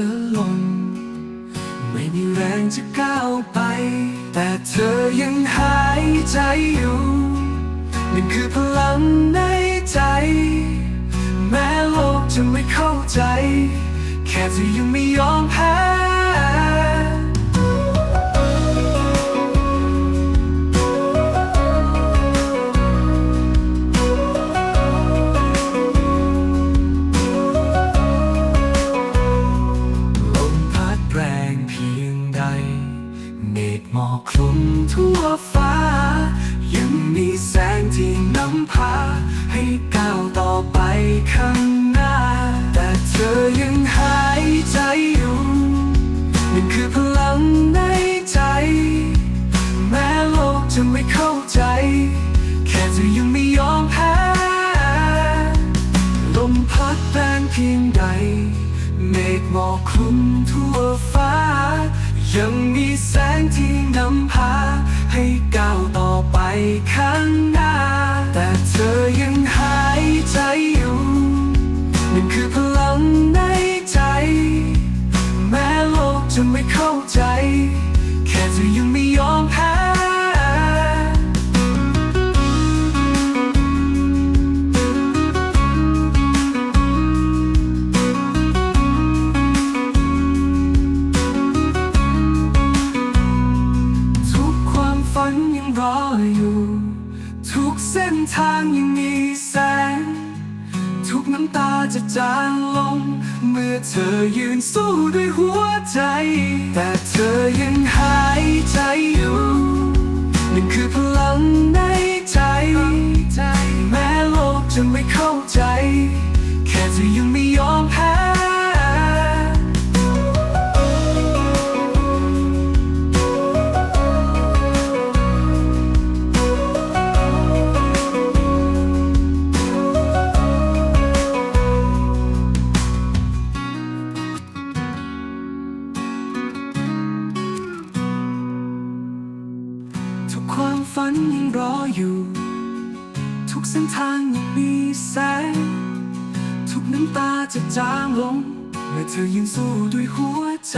จะหล่นไม่มีแรงจะก้าวไป แต่เธอยังหายใจอยู่นั่นคือพลังในใจ แม้โลกจะไม่เข้าใจ แค่เธอยังไม่ยอมแพ้ เมฆหมอกคลุมทั่วฟ้า ยังมีแสงที่นำพา ให้ก้าวต่อไปข้างหน้า แต่เธอยังหายใจอยู่นั่นคือพลังในใจ แม้โลกจะไม่เข้าใจ แค่เธอยังไม่ยอมแพ้ลมพัดแรงเพียงใดเมฆหมอกคลุมทั่วฟ้า นทางยังมีแสง ทุกน้ำตาจะจางลง เมื่อเธอยืนสู้ด้วยหัวใจ แต่เธอยังหายใจอยู่นั่นคือพลังในใจ แม้โลกจะไม่เข้า ฝันยังรออยู่ ทุกเส้นทางยังมีแสง ทุกน้ำตาจะจางลงเมื่อเธอยืนสู้ด้วยหัวใจ